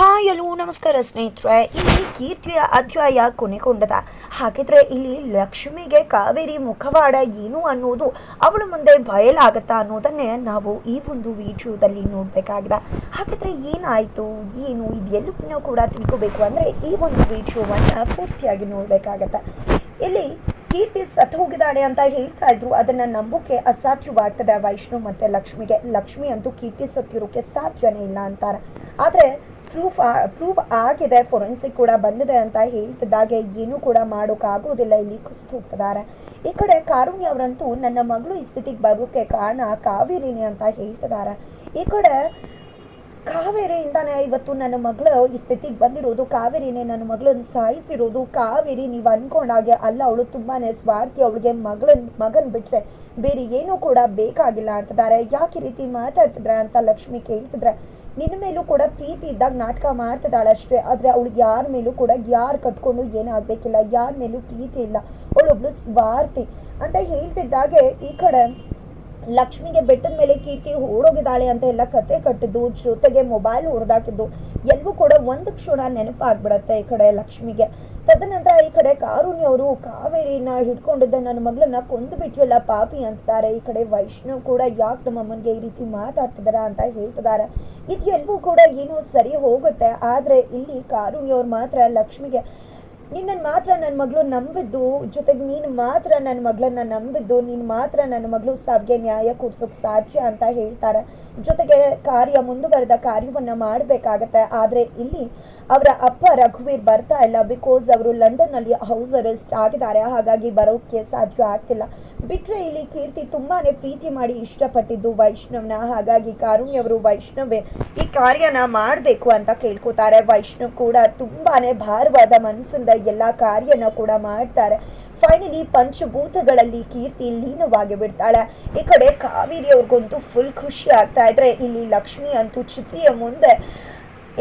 Hi, hello, ನಮಸ್ಕಾರ ಸ್ನೇಹಿತರೆ. ಇಲ್ಲಿ ಕೀರ್ತಿಯ ಅಧ್ಯಾಯ ಕೊನೆಗೊಂಡದ. ಹಾಗಿದ್ರೆ ಇಲ್ಲಿ ಲಕ್ಷ್ಮಿಗೆ ಕಾವೇರಿ ಮುಖವಾಡ ಏನು ಅನ್ನೋದು ಅವಳ ಮುಂದೆ ಬಯಲಾಗತ್ತಾ ಅನ್ನೋದನ್ನೇ ನಾವು ಈ ಒಂದು ವಿಡಿಯೋದಲ್ಲಿ ನೋಡಬೇಕಾಗಿದೆ. ಹಾಗಿದ್ರೆ ಏನಾಯಿತು, ಏನು, ಇದೆಲ್ಲವನ್ನೂ ಕೂಡ ತಿಳ್ಕೋಬೇಕು ಅಂದರೆ ಈ ಒಂದು ವಿಡಿಯೋವನ್ನು ಪೂರ್ತಿಯಾಗಿ ನೋಡಬೇಕಾಗತ್ತೆ. ಇಲ್ಲಿ ಕೀರ್ತಿ ಸತ್ತು ಹೋಗಿದ್ದಾಳೆ ಅಂತ ಹೇಳ್ತಾ ಇದ್ರು. ಅದನ್ನ ನಂಬೋಕೆ ಅಸಾಧ್ಯವಾಗ್ತದೆ ವೈಷ್ಣು ಮತ್ತೆ ಲಕ್ಷ್ಮಿಗೆ. ಲಕ್ಷ್ಮಿ ಅಂತೂ ಕೀರ್ತಿ ಸತ್ತಿರೋಕೆ ಸಾಧ್ಯನೇ ಇಲ್ಲ ಅಂತಾರೆ. ಆದ್ರೆ ಪ್ರೂಫ್ ಪ್ರೂವ್ ಆಗಿದೆ ಫೊರೆನ್ಸಿಕ್ ಕೂಡ ಬಂದಿದೆ ಅಂತ ಹೇಳ್ತಿದ್ದಾಗೆ, ಏನೂ ಕೂಡ ಮಾಡೋಕ್ಕಾಗೋದಿಲ್ಲ ಇಲ್ಲಿ ಕುಸಿದು ಹೋಗ್ತಿದ್ದಾರೆ ಈ ಕಡೆ ಕಾರುಣ್ಯ ಅವರಂತೂ ನನ್ನ ಮಗಳು ಈ ಸ್ಥಿತಿಗೆ ಬರೋಕ್ಕೆ ಕಾರಣ ಕಾವೇರಿನೇ ಅಂತ ಹೇಳ್ತಿದ್ದಾರೆ. ಈ ಕಡೆ ಕಾವೇರಿಯಿಂದನೇ ಇವತ್ತು ನನ್ನ ಮಗಳು ಈ ಸ್ಥಿತಿಗೆ ಬಂದಿರೋದು, ಕಾವೇರಿನೇ ನನ್ನ ಮಗಳನ್ನ ಸಾಯಿಸಿರೋದು, ಕಾವೇರಿ ನೀವು ಅನ್ಕೊಂಡಾಗೆ ಅಲ್ಲ, ಅವಳು ತುಂಬಾ ಸ್ವಾರ್ಥಿ, ಅವಳಿಗೆ ಮಗಳನ್, ಮಗನ್ ಬಿಟ್ಟರೆ ಬೇರೆ ಏನೂ ಕೂಡ ಬೇಕಾಗಿಲ್ಲ ಅಂತಿದ್ದಾರೆ. ಯಾಕೆ ರೀತಿ ಮಾತಾಡ್ತಿದ್ರೆ ಅಂತ ಲಕ್ಷ್ಮಿ ಕೇಳ್ತಿದ್ರೆ ನಿನ್ನ ಮೇಲೂ ಕೂಡ ಪ್ರೀತಿ ಇದ್ದಾಗ ನಾಟಕ ಮಾಡ್ತಿದ್ದಾಳೆ ಅಷ್ಟೇ ಆದ್ರೆ ಅವಳು ಯಾರ ಮೇಲೂ ಕೂಡ ಯಾರು ಕಟ್ಕೊಂಡು ಏನಾಗಬೇಕಿಲ್ಲ ಯಾರ ಮೇಲೂ ಪ್ರೀತಿ ಇಲ್ಲ ಅವಳೊಬ್ಳು ಸ್ವಾರ್ಥಿ ಅಂತ ಹೇಳ್ತಿದ್ದಾಗೆ ಈ ಕಡೆ. ಲಕ್ಷ್ಮಿಗೆ ಬೆಟ್ಟದ ಮೇಲೆ ಕೀರ್ತಿ ಓಡೋಗಿದ್ದಾಳೆ ಅಂತ ಎಲ್ಲ ಕತೆ ಕಟ್ಟಿದ್ದು, ಜೊತೆಗೆ ಮೊಬೈಲ್ ಹೊಡೆದಾಕಿದ್ದು ಎಲ್ಲವೂ ಕೂಡ ಒಂದು ಕ್ಷಣ ನೆನಪಾಗ್ಬಿಡತ್ತೆ ಈ ಕಡೆ ಲಕ್ಷ್ಮಿಗೆ. ತದನಂತರ ಈ ಕಡೆ ಕಾರುಣ್ಯ ಅವರು ಕಾವೇರಿನ ಹಿಡ್ಕೊಂಡಿದ್ದ ನನ್ನ ಮಗಳನ್ನ ಕೊಂದು ಬಿಟ್ವಲ್ಲ ಪಾಪಿ ಅಂತಾರೆ ಈ ಕಡೆ ವೈಷ್ಣವ್ ಕೂಡ ಯಾಕೆ ನಮ್ಮ ಅಮ್ಮನಿಗೆ ಈ ರೀತಿ ಮಾತಾಡ್ತಿದಾರ ಅಂತ ಹೇಳ್ತಿದ್ದಾರೆ. ಇದು ಎಲ್ಲವೂ ಕೂಡ ಏನು ಸರಿ ಹೋಗುತ್ತೆ. ಆದ್ರೆ ಇಲ್ಲಿ ಕಾರುಣ್ಯ ಅವ್ರು ಮಾತ್ರ ಲಕ್ಷ್ಮಿಗೆ ನಿನ್ನನ್ನು ಮಾತ್ರ ನನ್ನ ಮಗಳು ನಂಬಿದ್ದು, ಜೊತೆಗೆ ನೀನು ಮಾತ್ರ ನನ್ನ ಮಗಳನ್ನ ನಂಬಿದ್ದು, ನೀನು ಮಾತ್ರ ನನ್ನ ಮಗಳು ಸಾವಿಗೆ ನ್ಯಾಯ ಕೊಡ್ಸೋಕೆ ಸಾಧ್ಯ ಅಂತ ಹೇಳ್ತಾರೆ. ಜೊತೆಗೆ ಕಾರ್ಯ ಮುಂದುವರೆದ ಕಾರ್ಯವನ್ನ ಮಾಡಬೇಕಾಗತ್ತೆ. ಆದರೆ ಇಲ್ಲಿ ಅವರ ಅಪ್ಪ ರಘುವೀರ್ ಬರ್ತಾ ಇಲ್ಲ ಬಿಕಾಸ್ ಅವರು ಲಂಡನ್ನಲ್ಲಿ ಹೌಸ್ ಅರೆಸ್ಟ್ ಆಗಿದ್ದಾರೆ. ಹಾಗಾಗಿ ಬರೋಕ್ಕೆ ಸಾಧ್ಯ ಆಗ್ತಿಲ್ಲ. ಬಿಟ್ರೆ ಇಲ್ಲಿ ಕೀರ್ತಿ ತುಂಬಾನೇ ಪ್ರೀತಿ ಮಾಡಿ ಇಷ್ಟಪಟ್ಟಿದ್ದು ವೈಷ್ಣವ್ನ. ಹಾಗಾಗಿ ಕಾರುಣ್ಯ ಅವರು ವೈಷ್ಣವೇ ಈ ಕಾರ್ಯನ ಮಾಡಬೇಕು ಅಂತ ಕೇಳ್ಕೊತಾರೆ. ವೈಷ್ಣವ್ ಕೂಡ ತುಂಬಾನೇ ಭಾರವಾದ ಮನಸ್ಸಿಂದ ಎಲ್ಲ ಕಾರ್ಯನ ಕೂಡ ಮಾಡ್ತಾರೆ. ಫೈನಲಿ ಪಂಚಭೂತಗಳಲ್ಲಿ ಕೀರ್ತಿ ಲೀನವಾಗಿ ಬಿಡ್ತಾಳೆ. ಈ ಕಡೆ ಕಾವೇರಿ ಅವ್ರಿಗಂತೂ ಫುಲ್ ಖುಷಿ ಆಗ್ತಾ ಇದ್ರೆ ಇಲ್ಲಿ ಲಕ್ಷ್ಮಿ ಅಂತೂ ಚಿತ್ರಿಯ ಮುಂದೆ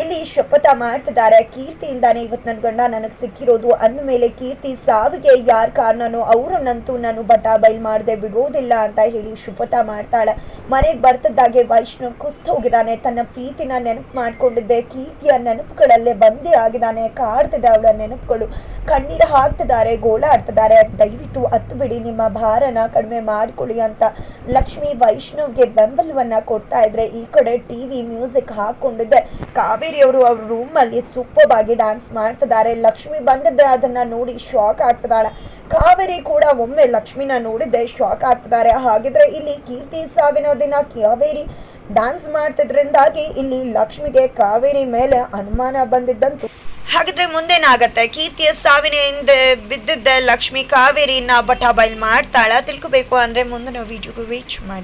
ಇಲ್ಲಿ ಶಪಥ ಮಾಡ್ತಿದ್ದಾರೆ. ಕೀರ್ತಿಯಿಂದಾನೇ ಇವತ್ತು ನನ್ನ ಗಂಡ ನನಗೆ ಸಿಕ್ಕಿರೋದು. ಅಂದಮೇಲೆ ಕೀರ್ತಿ ಸಾವಿಗೆ ಯಾರ ಕಾರಣನೋ ಅವರನ್ನಂತೂ ನಾನು ಬಟಾ ಬೈಲ್ ಮಾಡದೆ ಬಿಡೋದಿಲ್ಲ ಅಂತ ಹೇಳಿ ಶಪಥ ಮಾಡ್ತಾಳೆ. ಮನೆಗೆ ಬರ್ತಿದ್ದಾಗೆ ವೈಷ್ಣವ್ ಕುಸ್ತ ಹೋಗಿದ್ದಾನೆ ತನ್ನ ಪ್ರೀತಿನ ನೆನಪು ಮಾಡ್ಕೊಂಡಿದ್ದೆ. ಕೀರ್ತಿಯ ನೆನಪುಗಳಲ್ಲೇ ಬಂದೇ ಆಗಿದ್ದಾನೆ. ಕಾಡ್ತಿದೆ ಅವಳ ನೆನಪುಗಳು. ಕಣ್ಣೀರು ಹಾಕ್ತಿದ್ದಾರೆ, ಗೋಳಾಡ್ತಿದ್ದಾರೆ. ದಯವಿಟ್ಟು ಹತ್ತು ಬಿಡಿ ನಿಮ್ಮ ಭಾರನ ಕಡಿಮೆ ಮಾಡ್ಕೊಳ್ಳಿ ಅಂತ ಲಕ್ಷ್ಮಿ ವೈಷ್ಣವ್ಗೆ ಬೆಂಬಲವನ್ನ ಕೊಡ್ತಾ ಇದ್ರೆ ಈ ಕಡೆ ಟಿವಿ ಮ್ಯೂಸಿಕ್ ಹಾಕೊಂಡಿದ್ದೆ ಕಾವೇರಿ ಅವರು ಅವ್ರ ರೂಮ್ ಅಲ್ಲಿ ಸೂಪರ್ ಆಗಿ ಡ್ಯಾನ್ಸ್ ಮಾಡ್ತಿದ್ದಾರೆ. ಲಕ್ಷ್ಮಿ ಬಂದಿದ್ದೆ, ಅದನ್ನ ನೋಡಿ ಶಾಕ್ ಆಗ್ತದಾಳ ಕಾವೇರಿ ಕೂಡ ಒಮ್ಮೆ ಲಕ್ಷ್ಮಿನ ನೋಡಿದ್ದೆ ಶಾಕ್ ಆಗ್ತಿದ್ದಾರೆ. ಹಾಗಿದ್ರೆ ಇಲ್ಲಿ ಕೀರ್ತಿ ಸಾವಿನ ದಿನ ಕಾವೇರಿ ಡ್ಯಾನ್ಸ್ ಮಾಡ್ತಿದ್ರಿಂದಾಗಿ ಇಲ್ಲಿ ಲಕ್ಷ್ಮಿಗೆ ಕಾವೇರಿ ಮೇಲೆ ಅನುಮಾನ ಬಂದಿದ್ದಂತು. ಹಾಗಿದ್ರೆ ಮುಂದೇನಾಗತ್ತೆ? ಕೀರ್ತಿಯ ಸಾವಿನ ಹಿಂದೆ ಬಿದ್ದಿದ್ದ ಲಕ್ಷ್ಮಿ ಕಾವೇರಿನ ಬಟಾಬೈಲ್ ಮಾಡ್ತಾಳ. ತಿಳ್ಕೊಬೇಕು ಅಂದ್ರೆ ಮುಂದಿನ ವಿಡಿಯೋಗೆ ವೇಚ್ ಮಾಡಿ.